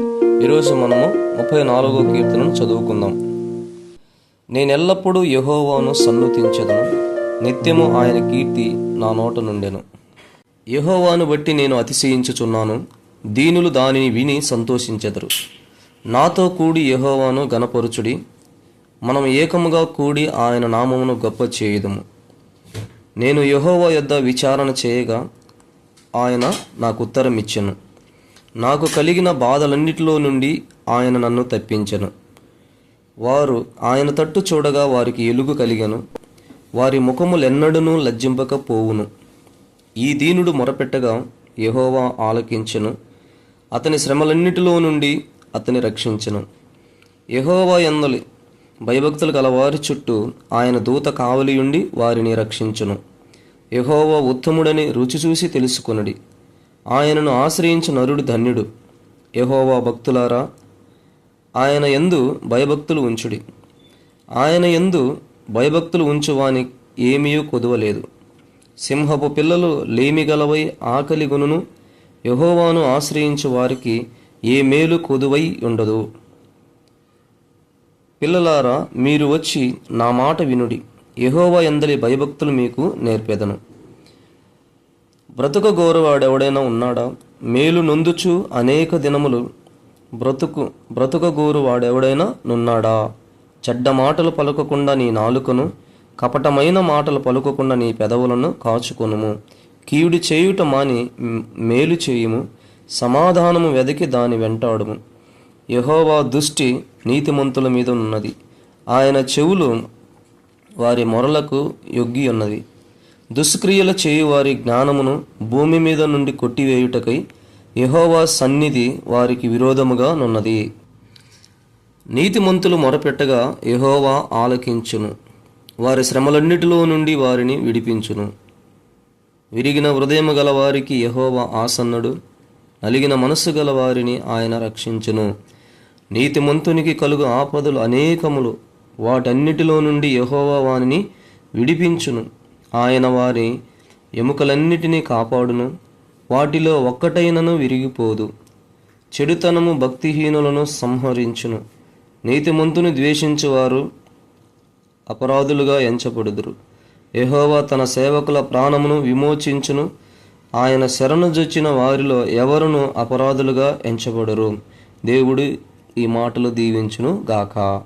ఈరోజు మనము ముప్పై నాలుగో కీర్తనను చదువుకుందాం. నేనెల్లప్పుడూ యహోవాను సన్నుతించదును నిత్యము ఆయన కీర్తి నా నోట నుండెను. యహోవాను బట్టి నేను అతిశయించుచున్నాను దీనులు దానిని విని సంతోషించెదరు. నాతో కూడి యహోవాను గణపరుచుడి మనం ఏకముగా కూడి ఆయన నామమును గొప్ప చేయుదము. నేను యహోవా యొద్ద విచారణ చేయగా ఆయన నాకు ఉత్తరం ఇచ్చెను నాకు కలిగిన బాధలన్నిటిలో నుండి ఆయన నన్ను తప్పించెను. వారు ఆయన తట్టు చూడగా వారికి ఎలుగు కలిగను. వారి ముఖములెన్నడనూ లజ్జింపకపోవును. ఈ దీనుడు మొరపెట్టగా యహోవా ఆలకించెను. అతని శ్రమలన్నిటిలో నుండి అతని రక్షించెను. యహోవా ఎందలి భయభక్తులు గలవారి చుట్టూ ఆయన దూత కావలియుండి వారిని రక్షించును. యహోవా ఉత్తముడని రుచి చూసి తెలుసుకునడి. ఆయనను ఆశ్రయించు నరుడు ధన్యుడు. యహోవా భక్తులారా ఆయన ఎందు భయభక్తులు ఉంచుడి. ఆయన ఎందు భయభక్తులు ఉంచువాని ఏమీయూ కొదవలేదు. సింహపు పిల్లలు లేమిగలవై ఆకలి గునును యెహోవాను ఆశ్రయించు వారికి ఏ మేలు కొదువై ఉండదు. పిల్లలారా మీరు వచ్చి నా మాట వినుడి. యహోవా ఎందలి భయభక్తులు మీకు నేర్పెదను. బ్రతుక గోరువాడెవడైనా ఉన్నాడా? మేలు నొందుచు అనేక దినములు బ్రతుకు బ్రతుక వాడెవడైనా నున్నాడా? చెడ్డ మాటలు పలుకకుండా నీ నాలుకను కపటమైన మాటలు పలుకకుండా నీ పెదవులను కాచుకొనుము. కీడు చేయుట మాని మేలు చేయుము సమాధానము వెదకి దాని వెంటాడుము. యహోవా దృష్టి నీతిమంతుల మీద ఉన్నది ఆయన చెవులు వారి మొరలకు యొగ్గి ఉన్నది. దుష్క్రియలు చేయువారి జ్ఞానమును భూమి మీద నుండి కొట్టివేయుటకై యహోవా సన్నిధి వారికి విరోధముగా నున్నది. నీతిమంతులు మొరపెట్టగా యహోవా ఆలకించును. వారి శ్రమలన్నిటిలో నుండి వారిని విడిపించును. విరిగిన హృదయము గల వారికి యెహోవా ఆసన్నుడు. నలిగిన మనస్సు గల వారిని ఆయన రక్షించును. నీతిమంతునికి కలుగు ఆపదలు అనేకములు. వాటన్నిటిలో నుండి యహోవా వానిని విడిపించును. ఆయన వారి ఎముకలన్నిటినీ కాపాడును. వాటిలో ఒక్కటైనను విరిగిపోదు. చెడుతనము భక్తిహీనులను సంహరించును. నీతిమంతుని ద్వేషించువారు అపరాధులుగా ఎంచబడుదురు. యహోవా తన సేవకుల ప్రాణమును విమోచించును. ఆయన శరణు జొచ్చిన వారిలో ఎవరును అపరాధులుగా ఎంచబడరు. దేవుడు ఈ మాటలు దీవించును గాక.